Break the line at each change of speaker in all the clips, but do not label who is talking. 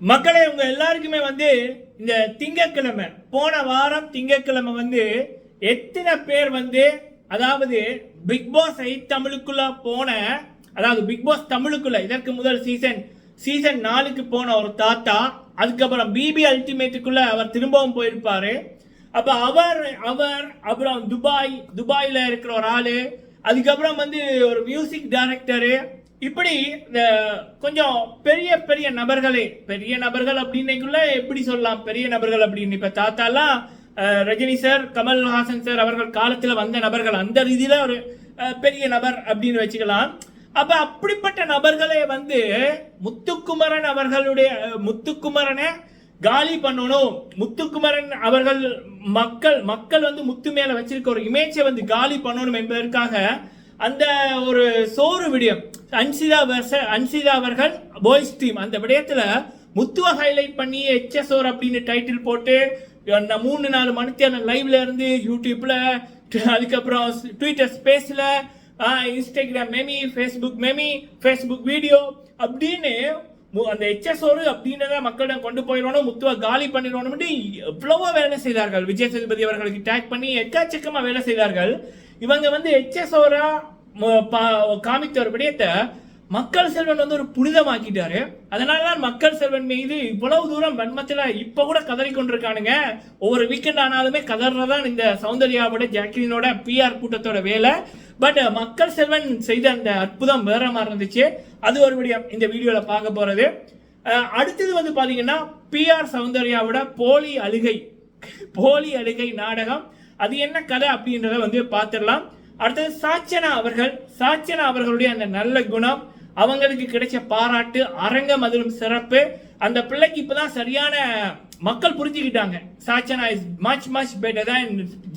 மக்களே உங்க எல்லாருக்குமே வந்து இந்த திங்கக்கிழமை போன வாரம் திங்கட்கிழமை வந்து எத்தனை பேர் வந்து அதாவது பிக் பாஸ் ஐ தமிழுக்குள்ள போன அதாவது பிக் பாஸ் தமிழுக்குள்ள இதற்கு முதல் சீசன் சீசன் நாலுக்கு போன ஒரு தாத்தா அதுக்கப்புறம் பிபி அல்டிமேட்டுக்குள்ள அவர் திரும்பவும் போயிருப்பாரு. அப்ப அவர் அவர் அப்புறம் துபாய் துபாயில இருக்கிற ஒரு ஆளு அதுக்கப்புறம் வந்து ஒரு மியூசிக் டைரக்டரு இப்படி இந்த கொஞ்சம் பெரிய பெரிய நபர்களே பெரிய நபர்கள் அப்படின்னைக்குள்ள எப்படி சொல்லலாம்? பெரிய நபர்கள் அப்படின்னு. இப்போ தாத்தாலாம் ரஜினி சார் கமல்ஹாசன் சார் அவர்கள் காலத்தில் வந்த நபர்கள். அந்த ரீதியில் ஒரு பெரிய நபர் அப்படின்னு வச்சுக்கலாம். அப்போ அப்படிப்பட்ட நபர்களே வந்து முத்துக்குமரன் அவர்களுடைய முத்துக்குமரனை காலி பண்ணணும். முத்துக்குமரன் அவர்கள் மக்கள் மக்கள் வந்து முத்து மேலே வச்சிருக்க ஒரு இமேஜை வந்து காலி பண்ணணும் என்பதற்காக அந்த ஒரு சோறு விடயம். அன்சிதா versus அன்சிதா அவர்கள் பாய்ஸ் டீம் அந்த விடயத்தில் முத்துவ ஹைலைட் பண்ணி எச்எஸ்ஓர் அப்படின்னு டைட்டில் போட்டு அந்த மூணு நாலு மணித்தியான லைவ்ல இருந்து யூடியூப்ல அதுக்கப்புறம் ட்விட்டர் ஸ்பேஸில் Instagram meme Facebook meme Facebook video அப்படின்னு மு- அந்த எச்எஸ்ஓரு அப்படின்றத மக்களிடம் கொண்டு போயிடணும் முத்துவ காலி பண்ணிடணும் எவ்வளவோ வேலை செய்தார்கள். விஜய் சேதுபதி அவர்களுக்கு டேக் பண்ணி எக்காச்சக்கமாக வேலை செய்தார்கள். இவங்க வந்து எச்எஸ்ஓரா காமித்த ஒரு விடயத்தை மக்கள் செல்வன் வந்து ஒரு புனிதமாக்கிட்டாரு. அதனால தான் மக்கள் செல்வன் மீது இவ்வளவு தூரம் வன்மத்தில் இப்போ கூட கதறி கொண்டிருக்கானுங்க. ஒவ்வொரு வீக்கெண்ட் ஆனாலுமே கதறதான் இந்த சௌந்தர்யாவோட ஜாக்லினோட பிஆர் கூட்டத்தோட வேலை. பட் மக்கள் செல்வன் செய்த அந்த அற்புதம் வேற மாதிரி இருந்துச்சு. அது ஒரு விடயம் இந்த வீடியோவில் பார்க்க போகிறது அடுத்தது வந்து பார்த்தீங்கன்னா பிஆர் சௌந்தர்யாவோட போலி அழுகை. போலி அழுகை நாடகம். அது என்ன கதை அப்படின்றத வந்து பார்த்துடலாம். அடுத்தது சாச்சனா அவர்கள் சாச்சனா அவர்களுடைய அந்த நல்ல குணம் அவங்களுக்கு கிடைச்ச பாராட்டு அரங்கம் அதிலும் சிறப்பு. அந்த பிள்ளைக்கு இப்பதான் சரியான மக்கள் புரிஞ்சுக்கிட்டாங்க. Sachana is much much better தான்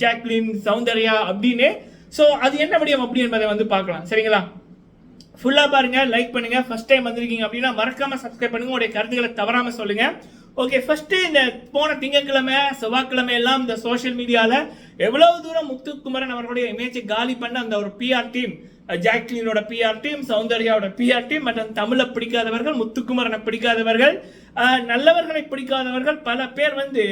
ஜாக்லின் சௌந்தர்யா அப்படின்னு. ஸோ அது என்ன முடியும் அப்படி என்பதை வந்து பார்க்கலாம். சரிங்களா? ஃபுல்லாக பாருங்க லைக் பண்ணுங்க. ஃபர்ஸ்ட் டைம் வந்திருக்கீங்க அப்படின்னா மறக்காம சப்ஸ்கிரைப் பண்ணுங்க. உங்களுடைய கருத்துக்களை தவறாம சொல்லுங்க. ஓகே ஃபர்ஸ்ட் இந்த போன திங்கட்கிழமை செவ்வாய்க்கிழமை எல்லாம் இந்த சோஷியல் மீடியாவில் எவ்வளவு தூரம் முத்துக்குமரன் அவர்களுடைய இமேஜை காலி பண்ண அந்த ஒரு பிஆர் டீம் ஜாக்லினோட பிஆர் டீம் சௌந்தர்யாவோட பிஆர் டீம் மற்றும் தமிழை பிடிக்காதவர்கள் முத்துக்குமரனை பிடிக்காதவர்கள் நல்லவர்களை பிடிக்காதவர்கள் பல பேர் வந்து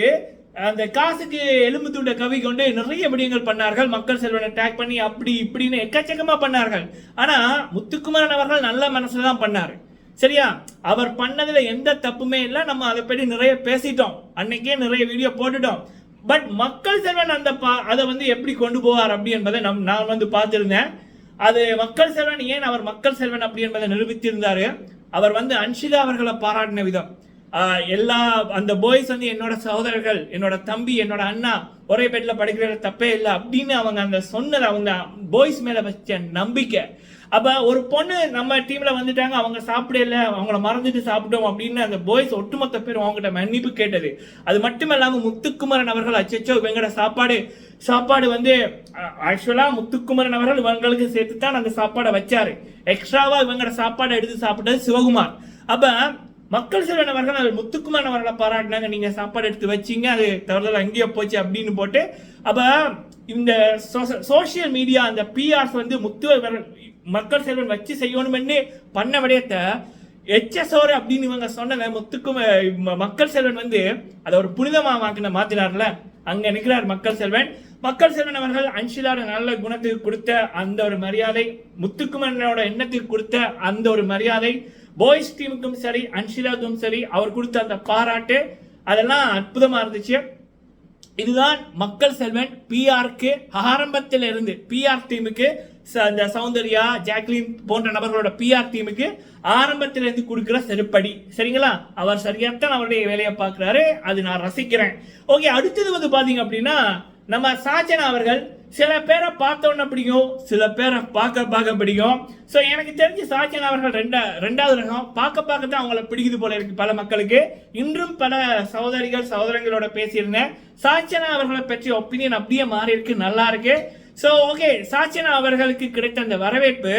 அந்த காசுக்கு எலும்பு துண்ட கவி கொண்டு நிறைய விடயங்கள் பண்ணார்கள். மக்கள் செல்வனை டேக் பண்ணி அப்படி இப்படின்னு எக்கச்சக்கமாக பண்ணார்கள். ஆனால் முத்துக்குமரன் அவர்கள் நல்ல மனசில் தான் பண்ணார். சரியா? அவர் பண்ணதில் எந்த தப்புமே இல்லை. நம்ம அதை பற்றி நிறைய பேசிட்டோம். அன்னைக்கே நிறைய வீடியோ போட்டுட்டோம். பட் மக்கள் செல்வன் அந்த பா- அதை வந்து எப்படி கொண்டு போவார் அப்படி என்பதை நம் நான் வந்து பார்த்துருந்தேன். அது மக்கள் செல்வன் ஏன் அவர் மக்கள் செல்வன் அப்படி என்பதை நிரூபித்திருந்தாரு? அவர் வந்து அன்ஷிதா அவர்களை பாராட்டின விதம். எல்லா அந்த பாய்ஸ் வந்து என்னோட சகோதரர்கள் என்னோட தம்பி என்னோட அண்ணா ஒரே பெட்ல படிக்கிற தப்பே இல்லை அப்படின்னு அவங்க அந்த சொன்னது அவங்க பாய்ஸ் மேல வச்ச நம்பிக்கை. அப்ப ஒரு பொண்ணு நம்ம டீம்ல வந்துட்டாங்க அவங்க சாப்பிடல அவங்கள மறந்துட்டு சாப்பிட்டோம் அப்படின்னு அந்த பாய்ஸ் ஒட்டுமொத்த பேர் அவங்ககிட்ட மன்னிப்பு கேட்டது. அது மட்டும் இல்லாம முத்துக்குமரன் அவர்கள் அச்சச்சோ இவங்களோட சாப்பாடு சாப்பாடு வந்து ஆக்சுவலா முத்துக்குமரன் அவர்கள் இவங்களுக்கு சேர்த்து தான் அந்த சாப்பாடை வச்சாரு. எக்ஸ்ட்ராவா இவங்களோட சாப்பாடை எடுத்து சாப்பிட்டது சிவகுமார். அப்போ மக்கள் செல்வன் அவர்கள் அது முத்துக்குமார் அவர்களை பாராட்டினாங்க. நீங்கள் சாப்பாடு எடுத்து வச்சீங்க அது தவறுதல் அங்கேயோ போச்சு அப்படின்னு போட்டு அப்போ இந்த சோசியல் மீடியா அந்த பிஆர்ஸ் வந்து முத்து மக்கள் செல்வன் வச்சு செய்யணும்னு பண்ண விடயத்தை எச்எஸ்ஓர் அப்படின்னு இவங்க சொன்னதை முத்துக்கும் மக்கள் செல்வன் வந்து அதை ஒரு புனிதமாக மாக்கின மாத்தினார்ல. அங்க நிற்கிறார் மக்கள் செல்வன். மக்கள் செல்வன் அவர்கள் அன்ஷிலாட நல்ல குணத்துக்கு கொடுத்த அந்த ஒரு மரியாதை முத்துக்குமரனோட எண்ணத்துக்கு கொடுத்த அந்த ஒரு மரியாதை போய்ஸ் டீமுக்கும் சரி அன்ஷிலாவுக்கும் சரி அவர் கொடுத்த அந்த பாராட்டு அதெல்லாம் அற்புதமாக இருந்துச்சு. இதுதான் மக்கள் செல்வன் பிஆர்க்கு ஆரம்பத்தில் இருந்து பிஆர் டீமுக்கு ச- அந்த சௌந்தர்யா ஜாக்லின் போன்ற நபர்களோட பிஆர் டீமுக்கு ஆரம்பத்தில் இருந்து கொடுக்குற செருப்படி. சரிங்களா? அவர் சரியாத்தான் அவருடைய வேலையை பார்க்குறாரு. அது நான் ரசிக்கிறேன். ஓகே அடுத்தது வந்து பார்த்தீங்க அப்படின்னா நம்ம சாஜனா அவர்கள் சில பேரை பார்த்தோன்னே பிடிக்கும் சில பேரை பார்க்க பார்க்க பிடிக்கும் ஸோ எனக்கு தெரிஞ்சு சாச்சனா அவர்கள் ரெண்டா ரெண்டாவது ரகம் பார்க்க பார்க்க தான் அவங்கள பிடிக்குது போல இருக்கு பல மக்களுக்கு. இன்றும் பல சகோதரிகள் சகோதரங்களோட பேசியிருந்தேன். சாச்சனா அவர்களை பற்றிய ஒப்பீனியன் அப்படியே மாறி இருக்கு நல்லா இருக்கு. ஸோ ஓகே சாச்சனா அவர்களுக்கு கிடைத்த அந்த வரவேற்பு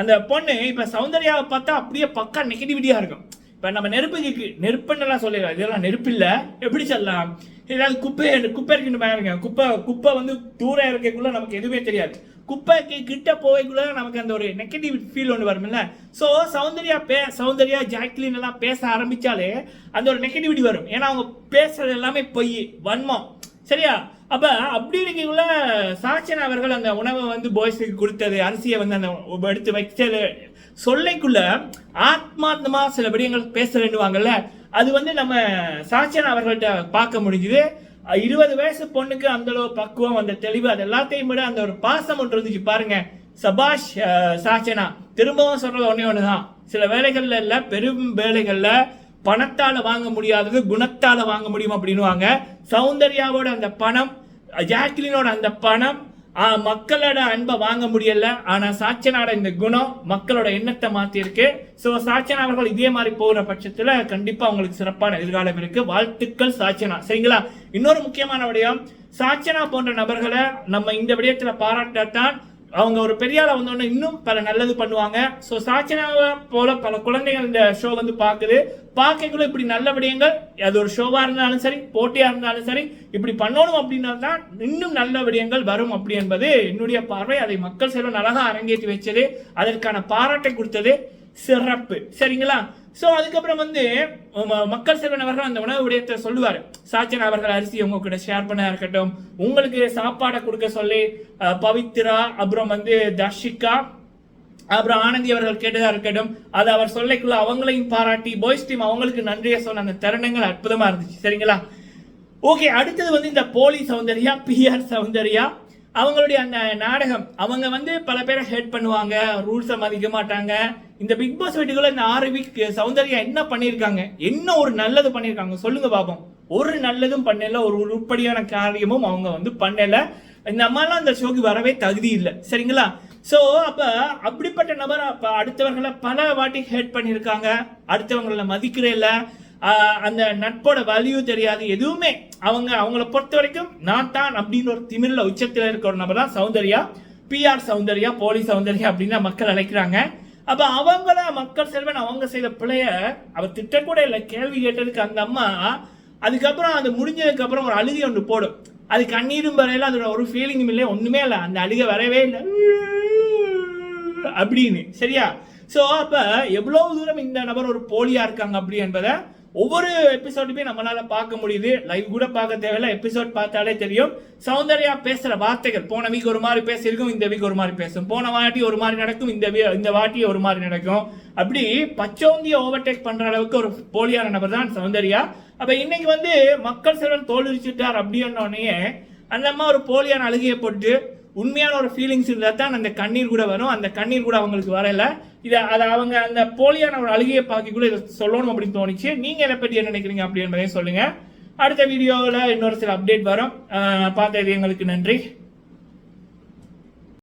அந்த பொண்ணு இப்போ சௌந்தர்யாவை பார்த்தா அப்படியே பக்கா நெகட்டிவிட்டியாக இருக்கும். இப்போ நம்ம நெருப்புக்கு நெருப்புன்னெல்லாம் சொல்லிடலாம் இதெல்லாம் நெருப்பு இல்லை எப்படி சொல்லலாம்? ஏதாவது குப்பை குப்பை இருக்குன்னு பாருங்க. குப்பை குப்பை வந்து தூரம் இருக்கக்குள்ள நமக்கு எதுவுமே தெரியாது. குப்பைக்கு கிட்ட போகக்குள்ள நமக்கு அந்த ஒரு நெகட்டிவ் ஃபீல் ஒன்று வரும்ல. ஸோ சௌந்தர்யா பே சௌந்தர்யா ஜாக்லின் எல்லாம் பேச ஆரம்பித்தாலே அந்த ஒரு நெகட்டிவிட்டி வரும். ஏன்னா அவங்க பேசுறது எல்லாமே பொய் வன்மம். சரியா? அப்போ அப்படி இருக்கக்குள்ள சாச்சனா அவர்கள் அந்த உணவை வந்து பாய்ஸுக்கு கொடுத்தது அரிசியை வந்து அந்த எடுத்து வச்சது சொல்லைக்குள்ள ஆத்மார்த்தமாக சில விடயங்கள் பேசுறேன்னுவாங்கல்ல. அது வந்து நம்ம சாச்சனா அவர்கள்ட்ட பார்க்க முடிஞ்சுது. இருபது வயசு பொண்ணுக்கு அந்த அளவு பக்குவம் அந்த தெளிவு அது எல்லாத்தையும் விட அந்த ஒரு பாசம் ஒன்று இருந்துச்சு பாருங்க. சபாஷ் சாச்சனா திரும்பவும் சொல்றது ஒன்னே ஒண்ணுதான். சில வேலைகள்ல இல்ல பெரும் வேலைகள்ல பணத்தால வாங்க முடியாதது குணத்தால வாங்க முடியும் அப்படின்னுவாங்க. சௌந்தர்யாவோட அந்த பணம் ஜாக்லினோட அந்த பணம் மக்களோட அன்பை வாங்க முடியல. ஆனா சாச்சனாட இந்த குணம் மக்களோட எண்ணத்தை மாத்திருக்கு சோ சாச்சனா அவர்கள் இதே மாதிரி போகிற பட்சத்துல கண்டிப்பா அவங்களுக்கு சிறப்பான எதிர்காலம் இருக்கு. வாழ்த்துக்கள் சாச்சனா சரிங்களா? இன்னொரு முக்கியமான விடயம் சாச்சனா போன்ற நபர்களை நம்ம இந்த விடயத்துல பாராட்டாதான் அவங்க ஒரு பெரிய ஆளாக வந்தோடனே இன்னும் பல நல்லது பண்ணுவாங்க. ஸோ சாச்சனாவை போல பல குழந்தைகள் இந்த ஷோ வந்து பார்க்குது. பார்க்கக்குள்ள இப்படி நல்ல விடயங்கள் அது ஒரு ஷோவாக இருந்தாலும் சரி போட்டியாக இருந்தாலும் சரி இப்படி பண்ணணும் அப்படின்னா தான் இன்னும் நல்ல விடயங்கள் வரும் அப்படி என்பது என்னுடைய பார்வை. அதை மக்கள் செல்வன் அழகாக அரங்கேற்றி வச்சது அதற்கான பாராட்டை கொடுத்தது. சிறப்பு. சரிங்களா? ஸோ அதுக்கப்புறம் வந்து ம- மக்கள் செல்வன் அவர்கள் அந்த உணவு விடயத்தை சொல்லுவார். சாச்சன் அவர்கள் அரிசி உங்க கூட ஷேர் பண்ண இருக்கட்டும். உங்களுக்கு சாப்பாடை கொடுக்க சொல்லி பவித்ரா அப்புறம் வந்து தர்ஷிகா அப்புறம் ஆனந்தி அவர்கள் கேட்டதா இருக்கட்டும். அது அவர் சொல்லைக்குள்ள அவங்களையும் பாராட்டி பாய்ஸ் டீம் அவங்களுக்கு நன்றியை சொன்ன அந்த தருணங்கள் அற்புதமா இருந்துச்சு. சரிங்களா? ஓகே அடுத்தது வந்து இந்த போலி சௌந்தர்யா பிஆர் சௌந்தர்யா. அவங்களுடைய அந்த நாடகம் அவங்க வந்து பல பேரை ஹேட் பண்ணுவாங்க ரூல்ஸை மதிக்க மாட்டாங்க. இந்த பிக் பாஸ் வீட்டுக்குள்ள இந்த ஆறு வீக் சௌந்தர்யா என்ன பண்ணியிருக்காங்க என்ன ஒரு நல்லது பண்ணியிருக்காங்க சொல்லுங்க பாப்போம். ஒரு நல்லதும் பண்ணல ஒரு உருப்படியான காரியமும் அவங்க வந்து பண்ணல. இந்த அம்மாலாம் அந்த ஷோக்கு வரவே தகுதி இல்லை. சரிங்களா? ஸோ அப்போ அப்படிப்பட்ட நபர் அப்போ அடுத்தவர்களை பல வாட்டி ஹேட் பண்ணியிருக்காங்க அடுத்தவங்களை மதிக்கிறே இல்லை அந்த நட்போட வேல்யூ தெரியாது. எதுவுமே அவங்க அவங்கள பொறுத்த வரைக்கும் நான் தான் அப்படின்னு ஒரு திமிரில் உச்சத்தில் இருக்கிற ஒரு நபர் தான் சௌந்தர்யா. பிஆர் சௌந்தர்யா போலி சௌந்தர்யா அப்படின்னு மக்கள் அழைக்கிறாங்க. அப்ப அவங்கள மக்கள் செல்வன் அவங்க செய்த பிள்ளைய அவர் திட்டக்கூட இல்லை. கேள்வி கேட்டதுக்கு அந்த அம்மா அதுக்கப்புறம் அது முடிஞ்சதுக்கு அப்புறம் ஒரு அழுகை ஒன்று போடும். அது கண்ணீரும் வரையில அதோட ஒரு ஃபீலிங்கும் இல்லை ஒண்ணுமே இல்லை. அந்த அழுகை வரவே இல்லை. அப்படின்னு. சரியா? ஸோ அப்ப எவ்வளவு தூரம் இந்த நபர் ஒரு போலியா இருக்காங்க அப்படி என்பதை ஒவ்வொரு எபிசோடுமே நம்மளால பார்க்க முடியுது. லைவ் கூட பார்க்க தேவையில்ல. எபிசோட் பார்த்தாலே தெரியும். சௌந்தர்யா பேசுற வார்த்தைகள் போன வீக் ஒரு மாதிரி பேசியிருக்கும் இந்த வீக் ஒரு மாதிரி பேசும். போன வாட்டி ஒரு மாதிரி நடக்கும் இந்த வீ- இந்த வாட்டி ஒரு மாதிரி நடக்கும். அப்படி பச்சோந்திய ஓவர்டேக் பண்ற அளவுக்கு ஒரு போலியான நபர் தான் சௌந்தர்யா. அப்ப இன்னைக்கு வந்து மக்கள் செல்வன் தோல்விச்சுட்டார் அப்படின்னோடனே அந்த அம்மா ஒரு போலியான அழுகையை போட்டு உண்மையான ஒரு ஃபீலிங்ஸ் இருந்தால் தான் அந்த கண்ணீர் கூட வரும். அந்த கண்ணீர் கூட அவங்களுக்கு வரல. இதை அதை அவங்க அந்த போலியான ஒரு அழுகையை பார்க்க கூட இதை சொல்லணும் அப்படின்னு தோணுச்சு. நீங்கள் இதை பற்றி என்ன நினைக்கிறீங்க அப்படி என்பதையும் சொல்லுங்கள் அடுத்த வீடியோவில் இன்னொரு சில அப்டேட் வரும். பார்த்தது எங்களுக்கு நன்றி.